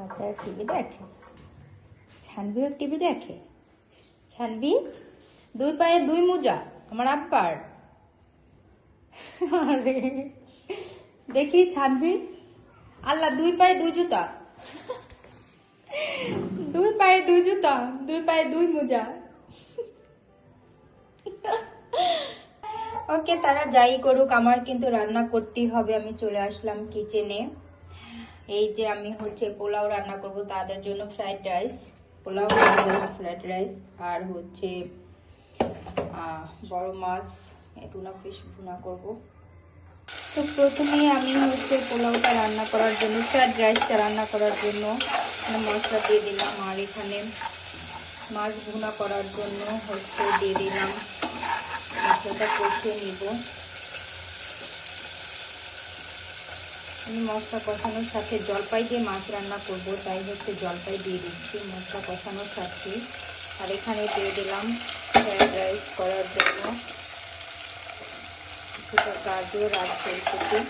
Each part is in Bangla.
বাচ্চারা টিভি দেখে? ছানভিও টিভি দেখে? ছানভি দুই পায়ে দুই মোজা, আমার আব্বার। আরে, দেখি ছানভি আল্লাহ দুই পায়ে দুই জুতা। দুই পায়ে দুই জুতা, দুই পায়ে দুই মোজা। ওকে, তারা যাই করুক, আমার কিন্তু রান্না করতেই হবে, আমি চলে আসলাম কিচেনে এই যে আমি হচ্ছে পোলাও রান্না করব তাদের জন্য fried rice pulao fried rice আর হচ্ছে বড় মাছ টুনা ফিশ ভুনা করব। তো প্রথমেই আমি হচ্ছে পোলাওটা রান্না করার জন্য ফ্রাইড রাইসটা রান্না করার জন্য মশলা দিয়ে দিলাম আর এখানে মাছ ভুনা করার জন্য হচ্ছে দিয়ে দিলাম মশলাটা কষিয়ে নিব। আমি মশলা কষানোর সাথে জলপাই দিয়ে মাছ রান্না করব, তাই হচ্ছে জলপাই দিয়ে দিচ্ছি মশলা কষানোর সাথে। আর এখানে দিয়ে দিলাম ফ্রায়েড রাইস করার জন্য। কিছুটা গাজর আর ফুলকপি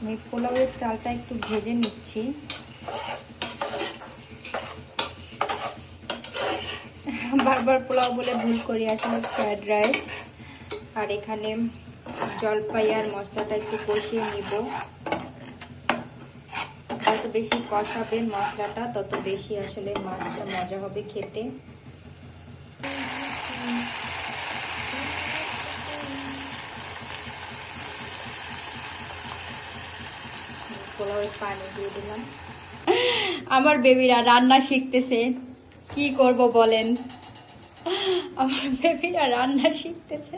আমি পোলাওয়ের চালটা একটু ভেজে নিচ্ছি। বারবার পোলাও বলে ভুল করি, আসলে ফ্রায়েড রাইস আর এখানে জলপাই আর মশলাটা একটু কষিয়ে নিব। যত বেশি কষাবেন মশলাটা, তত বেশি আসলে মাছটা মজা হবে খেতে। পোলাওয়ের পানি দিয়ে দিলাম। আমার বেবিরা রান্না শিখতেছে। কি করব বলেন? আমার বেবিরা রান্না শিখতেছে।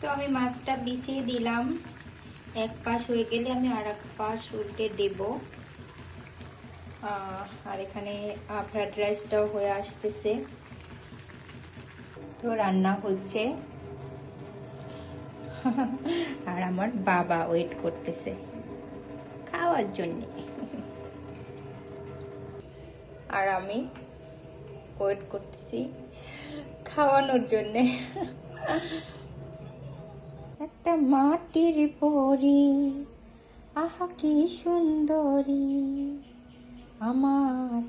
তো আমি মাছটা বিছিয়ে দিলাম। এক পাশ হয়ে গেলে আমি আর এক পাশ উল্টে দেব। আর এখানে ফ্রাইড রাইসটাও হয়ে আসতেছে। তো রান্না হচ্ছে। আর আমার বাবা ওয়েট করতেছে। খাওয়ার জন্য। আর আমি ওয়েট করতেছি খাওয়ানোর জন্যে। একটা মাটির পরি আহা কি সুন্দরী আমার